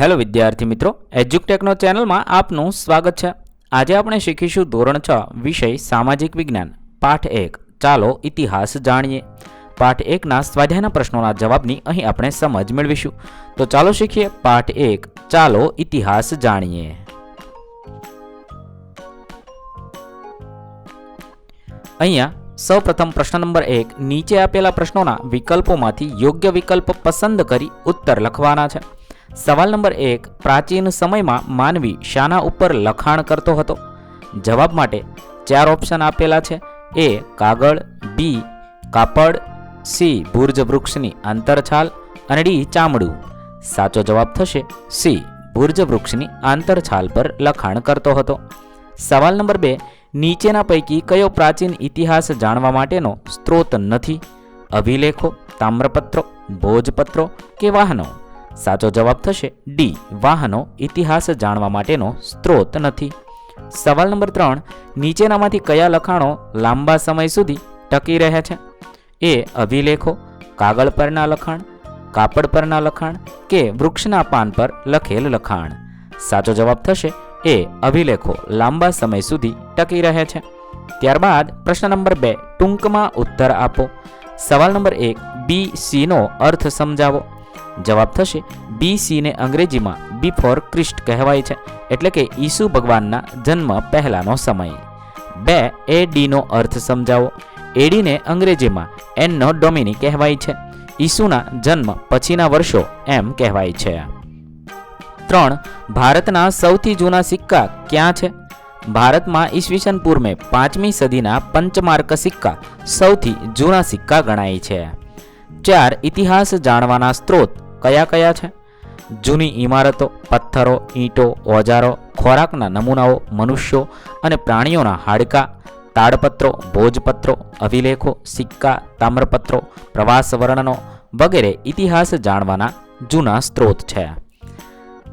Hello વિદ્યાર્થી મિત્રો એજ્યુકટેકનો ચેનલમાં આપનું સ્વાગત છે. આજે આપણે શીખીશું ધોરણ છ, વિષય સામાજિક વિજ્ઞાન. પાઠ એક, ચાલો ઇતિહાસ જાણીએ. પાઠ એકના સ્વાધ્યાયના પ્રશ્નોના જવાબની અહીં આપણે સમજ મેળવીશું. તો ચાલો શીખીએ પાઠ એક, ચાલો ઇતિહાસ જાણીએ. અહીંયા સૌપ્રથમ પ્રશ્ન નંબર એક, નીચે આપેલા પ્રશ્નોના વિકલ્પોમાંથી યોગ્ય વિકલ્પ પસંદ કરી ઉત્તર લખવાના છે. સવાલ નંબર એક, પ્રાચીન સમયમાં માનવી શાના ઉપર લખાણ કરતો હતો? જવાબ માટે ચાર ઓપ્શન આપેલા છે. એ, કાગળ, બી, કાપડ, સી, ભુર્જ વૃક્ષની આંતરછાલ અને ડી, ચામડું. સાચો જવાબ થશે સી, ભુર્જ વૃક્ષની આંતરછાલ પર લખાણ કરતો હતો. સવાલ નંબર બે, નીચેના પૈકી કયો પ્રાચીન ઇતિહાસ જાણવા માટેનો સ્ત્રોત નથી? અભિલેખો, તામ્રપત્રો, ભોજપત્રો કે વાહનો? સાચો જવાબ થશે ડી. વાહનો ઇતિહાસ જાણવા માટેનો સ્ત્રોત નથી. સવાલ નંબર ત્રણ. નીચેનામાંથી કયા લખાણો લાંબા સમય સુધી ટકી રહે છે? એ. અભિલેખો, કાગળ પરના લખાણ, કાપડ પરના લખાણ કે વૃક્ષના પાન પર લખેલ લખાણ? સાચો જવાબ થશે એ. અભિલેખો લાંબા સમય સુધી ટકી રહે છે. ત્યારબાદ પ્રશ્ન નંબર બે. ટૂંકમાં ઉત્તર આપો. સવાલ નંબર એક. બી. સીનો અર્થ સમજાવો. જવાબ થશે બી સીને અંગ્રેજીમાં બિફોર ક્રિસ્ટ કહેવાય છે. એટલે કે ઈસુ ભગવાનના જન્મ પહેલાનો સમય. બે એ ડીનો અર્થ સમજાવો. એડીને અંગ્રેજીમાં એનનો ડોમિની કહેવાય છે. ઈસુના જન્મ પછીના વર્ષો એમ કહેવાય છે. ત્રણ, ભારતના સૌથી જૂના સિક્કા ક્યાં છે? ભારતમાં ઈસવીસન પૂર્વે પાંચમી સદીના પંચમાર્ક સિક્કા સૌથી જૂના સિક્કા ગણાય છે. ચાર ઇતિહાસ જાણવાના સ્ત્રોત કયા કયા છે? જૂની ઇમારતો, પથ્થરો, ઈંટો, ઓજારો, ખોરાકના નમૂનાઓ, મનુષ્યો અને પ્રાણીઓના હાડકાં, તાડપત્રો, ભોજપત્રો, અભિલેખો, સિક્કા, તામ્રપત્રો, પ્રવાસ વર્ણનો વગેરે ઇતિહાસ જાણવાના જૂના સ્ત્રોત છે.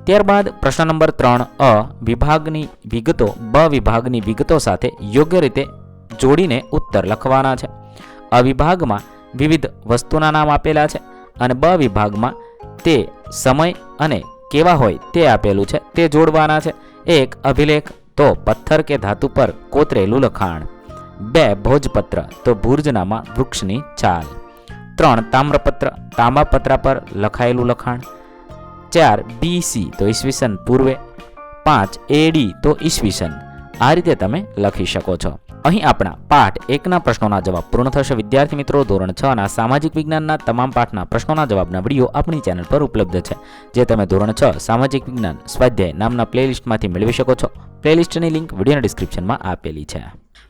ત્યારબાદ પ્રશ્ન નંબર ત્રણ, અ, વિભાગની વિગતો, બ વિભાગની વિગતો સાથે યોગ્ય રીતે જોડીને ઉત્તર લખવાના છે. અ વિભાગમાં વિવિધ વસ્તુના નામ આપેલા છે અને બ વિભાગમાં તે સમય અને કેવા હોય તે આપેલું છે. તે જોડવાના છે. એક અભિલેખ, તો પથ્થર કે ધાતુ પર કોતરેલું લખાણ. બે ભોજપત્ર, તો ભુર્જનામાં વૃક્ષની છાલ ત્રણ તામ્રપત્ર, તાંબાપત્રા પર લખાયેલું લખાણ. ચાર બીસી તો ઈસવીસન પૂર્વે. પાંચ એડી તો ઈસવીસન. આ રીતે તમે લખી શકો છો. અહીં આપણા પાઠ એકના પ્રશ્નોના જવાબ પૂર્ણ થશે. વિદ્યાર્થી મિત્રો, ધોરણ છ ના સામાજિક વિજ્ઞાનના તમામ પાઠના પ્રશ્નોના જવાબના વીડિયો આપણી ચેનલ પર ઉપલબ્ધ છે, જે તમે ધોરણ છ સામાજિક વિજ્ઞાન સ્વાધ્યાય નામના પ્લેલિસ્ટમાંથી મેળવી શકો છો. પ્લેલિસ્ટની લિંક વિડીયોના ડિસ્ક્રિપ્શનમાં આપેલી છે.